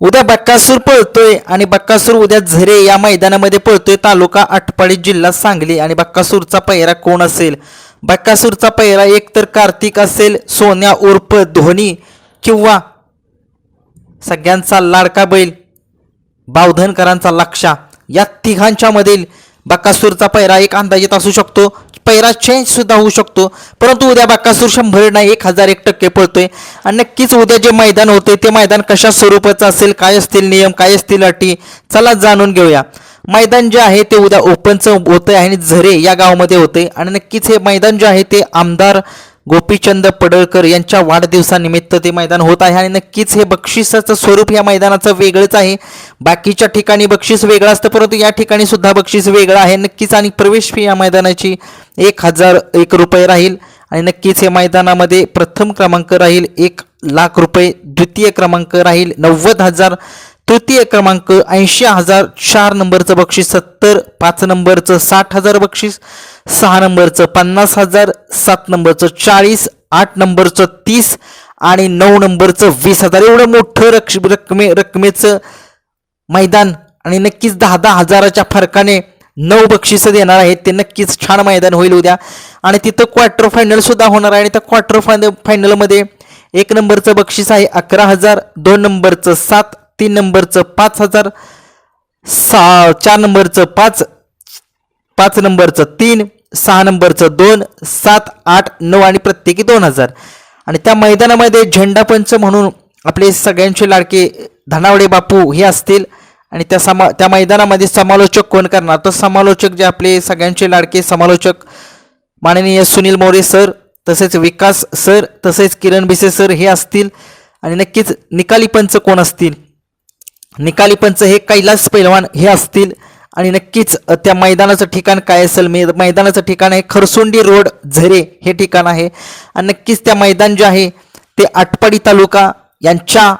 उद्या बक्कासूर पळतोय आणि बक्कासूर उद्या झरे या मैदानामध्ये पळतोय. तालुका आटपाडी जिल्हा सांगली आणि बक्कासूरचा पहिरा कोण असेल? बक्कासूरचा पहिरा एक तर कार्तिक असेल सोन्या उर्फ धोनी किंवा सगळ्यांचा लाडका बैल बावधनकरांचा लक्षा या तिघांच्या मधील बक्कासूरचा पैरा एक अंदाजित असू शकतो. पैरा चेंज सुद्धा होऊ शकतो. परंतु उद्या बक्कासूर शंभर नाही एक हजार एक टक्के पळतोय. आणि नक्कीच उद्या जे मैदान होते ते मैदान कशा स्वरूपाचं असेल काय असतील नियम काय असतील अटी चला जाणून घेऊया. मैदान जे आहे ते उद्या ओपनचं होतंय आणि झरे या गावामध्ये होते आणि नक्कीच हे मैदान जे आहे ते आमदार गोपीचंद पडळकर यांच्या वाढदिवसानिमित्त ते मैदान होत आहे आणि नक्कीच हे बक्षिसाचं स्वरूप या मैदानाचं वेगळंच आहे. बाकीच्या ठिकाणी बक्षीस वेगळं असतं परंतु या ठिकाणी सुद्धा बक्षीस वेगळं आहे. नक्कीच आणि प्रवेश फी या मैदानाची एक हजार एक रुपये राहील आणि नक्कीच हे मैदानामध्ये प्रथम क्रमांक राहील एक लाख रुपये द्वितीय क्रमांक राहील नव्वद हजार तृतीय क्रमांक ऐंशी हजार चार नंबरचं बक्षीस सत्तर पाच नंबरचं साठ हजार बक्षीस सहा नंबरचं पन्नास हजार सात नंबरचं चाळीस आठ नंबरचं तीस आणि नऊ नंबरचं वीस हजार. एवढं मोठं रक्ष रकमे रकमेचं मैदान आणि नक्कीच दहा दहा हजाराच्या फरकाने नऊ बक्षिसं देणार आहेत. ते नक्कीच छान मैदान होईल उद्या. आणि तिथं क्वार्टर फायनलसुद्धा होणार आहे. आणि त्या क्वार्टर फायनल फायनलमध्ये एक नंबरचं बक्षीस आहे अकरा हजार दोन नंबरचं सात तीन नंबरचं पाच हजार सहा चार नंबरचं पाच पाच नंबरचं तीन सहा नंबरचं दोन सात आठ नऊ आणि प्रत्येकी दोन हजार. आणि त्या मैदानामध्ये झेंडापंच म्हणून आपले सगळ्यांचे लाडके धनावडे बापू हे असतील. आणि त्या समा त्या मैदानामध्ये समालोचक कोण करणार? तर समालोचक जे आपले सगळ्यांचे लाडके समालोचक माननीय सुनील मोरे सर तसेच विकास सर तसेच किरण भिसे सर हे असतील. आणि नक्कीच निकाली पंच कोण असतील? निकाली पंच हे कैलास पैलवान हे असतील. आणि नक्कीच त्या मैदानाचं ठिकाण काय असेल? मै मैदानाचं ठिकाण आहे खरसोंडी रोड झरे हे ठिकाण आहे. आणि नक्कीच त्या मैदान जे आहे ते आटपाडी तालुका यांच्या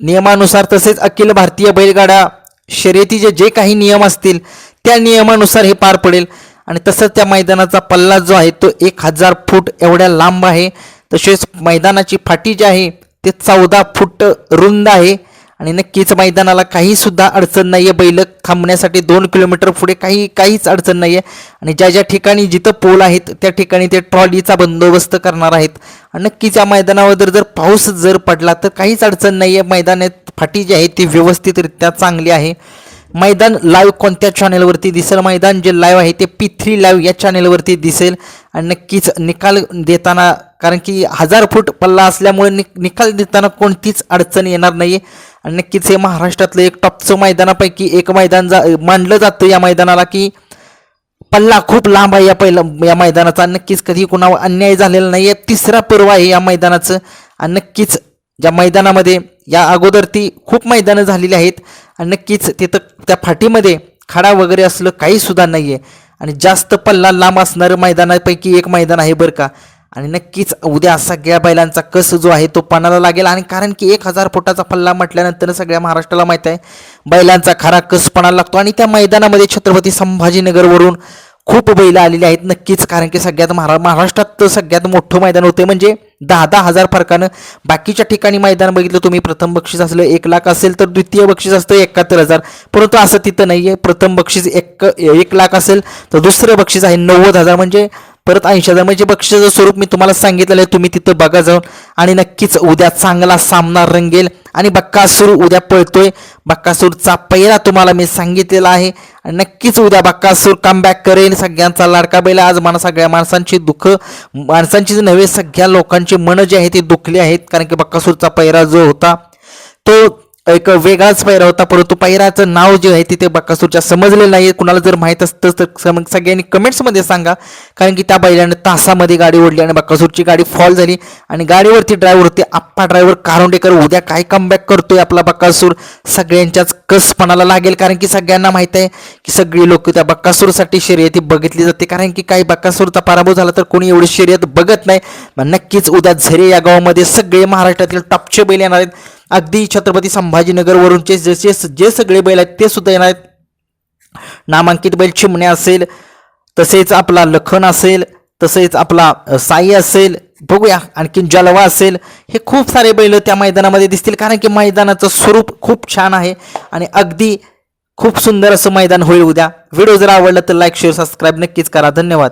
नियमानुसार तसेच अखिल भारतीय बैलगाडा शर्यतीचे जे काही नियम असतील त्या नियमानुसार हे पार पडेल. आणि तसंच त्या मैदानाचा पल्ला जो आहे तो एक हजार फूट एवढ्या लांब आहे. तसेच मैदानाची फाटी जी आहे ते चौदा फूट रुंद आहे. आणि नक्कीच मैदानाला काही सुद्धा अडचण नाही आहे बैल थांबण्यासाठी दोन किलोमीटर पुढे काही काहीच अडचण नाही आहे आणि ज्या ज्या ठिकाणी जिथं पोल आहेत त्या ठिकाणी ते ट्रॉलीचा बंदोबस्त करणार आहेत. आणि नक्कीच या मैदानावर जर पाऊस जर पडला तर काहीच अडचण नाही आहे मैदानात फाटी जी आहे ती व्यवस्थितरित्या चांगली आहे. मैदान लाईव्ह कोणत्या चॅनेलवरती दिसेल? मैदान जे लाईव्ह आहे ते पी थ्री लाईव्ह या चॅनेलवरती दिसेल. आणि नक्कीच निकाल देताना कारण की हजार फूट पल्ला असल्यामुळे नि निकाल देताना कोणतीच अडचण येणार नाही आणि नक्कीच हे महाराष्ट्रातलं एक टॉपचं मैदानापैकी एक मैदान जा मानलं जातं या मैदानाला की पल्ला खूप लांब आहे या पहिला या मैदानाचा. नक्कीच कधी कुणावर अन्याय झालेला नाही आहे तिसरा पर्व आहे या मैदानाचं. आणि नक्कीच ज्या मैदानामध्ये या अगोदर ती खूप मैदानं झालेली आहेत. आणि नक्कीच तिथं त्या फाटीमध्ये खडा वगैरे असलं काही सुद्धा नाही आहे आणि जास्त पल्ला लांब असणारं मैदानापैकी एक मैदान आहे बरं का. आणि नक्कीच उद्या सगळ्या बैलांचा कस जो आहे तो पणाला लागेल. आणि कारण की एक हजार फुटाचा पल्ला म्हटल्यानंतर सगळ्या महाराष्ट्राला माहीत आहे बैलांचा खरा कस पणाला लागतो. आणि त्या मैदानामध्ये छत्रपती संभाजीनगरवरून खूप बैल आलेली आहेत. नक्कीच कारण की सगळ्यात महारा महाराष्ट्रात तर सगळ्यात मोठं मैदान होते म्हणजे दहा दहा हजार फरकानं. बाकीच्या ठिकाणी मैदान बघितलं तुम्ही प्रथम बक्षीस असलं एक लाख असेल तर द्वितीय बक्षीस असतं एकाहत्तर हजार. परंतु असं तिथं नाही आहे प्रथम बक्षीस एक एक लाख असेल तर दुसरं बक्षीस आहे नव्वद हजार. म्हणजे परत ऐंशी हजार. म्हणजे बक्षिसाचं स्वरूप मी तुम्हाला सांगितलेलं आहे. तुम्ही तिथं बघा जाऊन. आणि नक्कीच उद्या चांगला सामना रंगेल. आणि बक्कासूर उद्या पळतोय. बक्कासूरचा पहिला तुम्हाला मी सांगितलेला आहे. आणि नक्कीच उद्या बक्कासूर कमबॅक करेल. सगळ्यांचा लाडका बैल आज मला सगळ्या माणसांची दुःख माणसांची नव्हे सगळ्या लोकांची मनं जी आहे ती दुखली आहेत. कारण की बक्कासूरचा पहिरा जो होता तो एक वेगळाच पैरा होता परंतु पैराचं नाव जे आहे तिथे बक्कासूरच्या समजलेलं नाही कुणाला जर माहीत असतं तर सम- सगळ्यांनी कमेंट्समध्ये सांगा. कारण की त्या बैलानं तासामध्ये गाडी ओढली आणि बक्कासूरची गाडी फॉल झाली. आणि गाडीवरती ड्रायव्हर होते आप्पा ड्रायव्हर कारोंडेकर. उद्या काय कमबॅक करतोय आपला बक्कासूर सगळ्यांच्याच कसपणाला लागेल कारण की सगळ्यांना माहीत आहे की सगळी लोक त्या बक्कासूरसाठी शर्यती बघितली जाते. कारण की काही बक्कासूरचा पराभव झाला तर कोणी एवढी शर्यत बघत नाही. मग नक्कीच उद्या झरे या गावामध्ये सगळे महाराष्ट्रातील टॉपचे बैल येणार आहेत. अगदी छत्रपती संभाजीनगरवरूनचे जसे जे सगळे बैल आहेत ते सुद्धा येणार आहेत. नामांकित बैल चिमणे असेल तसेच आपला लखन असेल तसेच आपला साई असेल बघूया. आणखीन जलवा असेल हे खूप सारे बैल त्या मैदानामध्ये दिसतील कारण की मैदानाचं स्वरूप खूप छान आहे. आणि अगदी खूप सुंदर असं मैदान होईल उद्या. व्हिडिओ जर आवडला तर लाईक शेअर सबस्क्राईब नक्कीच करा. धन्यवाद.